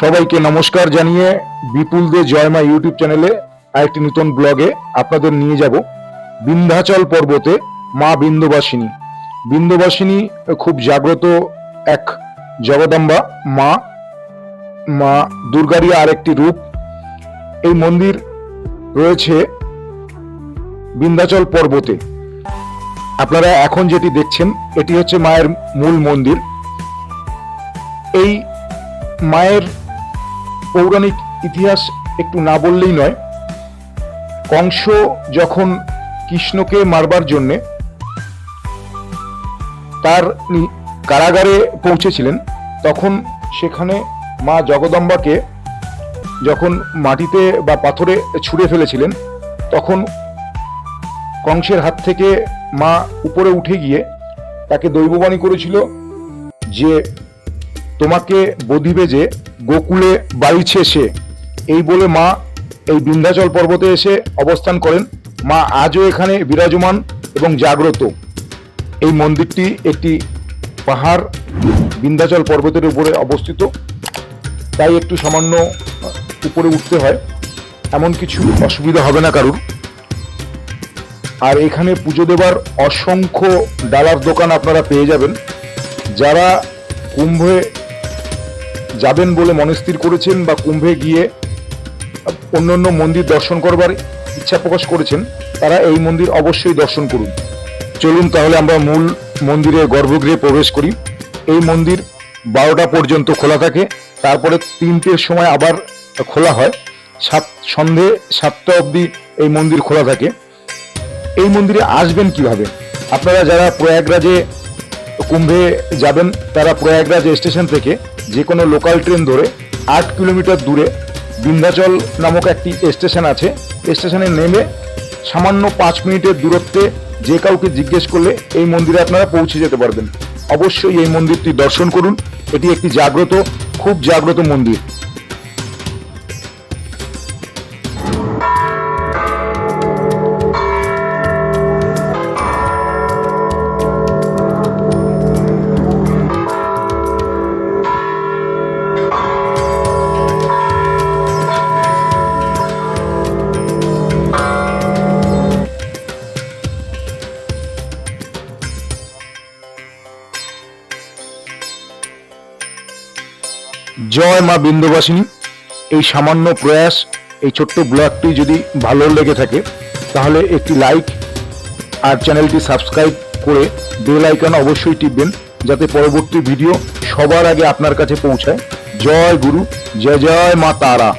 সবাইকে নমস্কার জানিয়ে বিপুল দে জয়মা ইউটিউব চ্যানেলে আরেকটি নতুন ব্লগে আপনাদের নিয়ে যাব বিন্ধ্যাচল পর্বতে মা বিন্দবাসিনী বিন্দবাসিনী খুব জাগ্রত এক জগদম্বা মা মা দুর্গারই আরেকটি রূপ। এই মন্দির রয়েছে বিন্ধ্যাচল পর্বতে। আপনারা এখন যেটি দেখছেন, এটি হচ্ছে মায়ের মূল মন্দির। এই মায়ের পৌরাণিক ইতিহাস একটু না বললেই নয়। কংস যখন কৃষ্ণকে মারবার জন্যে তার কারাগারে পৌঁছেছিলেন, তখন সেখানে মা জগদম্বাকে যখন মাটিতে বা পাথরে ছুঁড়ে ফেলেছিলেন, তখন কংসের হাত থেকে মা উপরে উঠে গিয়ে তাকে দৈববাণী করেছিল যে, তোমাকে বধিবে যে গোকুলে বাড়িছে সে। এই বলে মা এই বিন্ধ্যাচল পর্বতে এসে অবস্থান করেন। মা আজও এখানে বিরাজমান এবং জাগ্রত। এই মন্দিরটি একটি পাহাড় বিন্ধ্যাচল পর্বতের উপরে অবস্থিত। তাই একটু সামান্য উপরে উঠতে হয়। এমন কিছু অসুবিধা হবে না কারুর। আর এখানে পুজো দেবার অসংখ্য ডালার দোকান আপনারা পেয়ে যাবেন। যারা কুম্ভে যাবেন বলে মনস্থির করেছেন বা কুম্ভে গিয়ে অন্য অন্য মন্দির দর্শন করবার ইচ্ছা প্রকাশ করেছেন, তারা এই মন্দির অবশ্যই দর্শন করুন। চলুন তাহলে আমরা মূল মন্দিরের গর্ভগৃহে প্রবেশ করি। এই মন্দির বারোটা পর্যন্ত খোলা থাকে, তারপরে তিনটের সময় আবার খোলা হয়। সাত, সন্ধে সাতটা অবধি এই মন্দির খোলা থাকে। এই মন্দিরে আসবেন কীভাবে? আপনারা যারা প্রয়াগরাজে কুম্ভে যাবেন, তারা প্রয়াগরাজ স্টেশন থেকে যে কোনো লোকাল ট্রেন ধরে আট কিলোমিটার দূরে বিন্ধ্যাচল নামক একটি স্টেশন আছে। স্টেশনে নেমে সামান্য পাঁচ মিনিটের দূরত্বে যে কাউকে জিজ্ঞেস করলে এই মন্দিরে আপনারা পৌঁছে যেতে পারবেন। অবশ্যই এই মন্দিরটি দর্শন করুন। এটি একটি জাগ্রত, খুব জাগ্রত মন্দির। জয় মা বিন্দুবাসিনী। এই সামান্য প্রয়াস, এই ছোট্ট ব্লগটি যদি ভালো লেগে থাকে, তাহলে একটি লাইক আর চ্যানেলটি সাবস্ক্রাইব করে বেল আইকন অবশ্যই টিপবেন, যাতে পরবর্তী ভিডিও সবার আগে আপনার কাছে পৌঁছায়। জয় গুরু, জয় জয় মা তারা।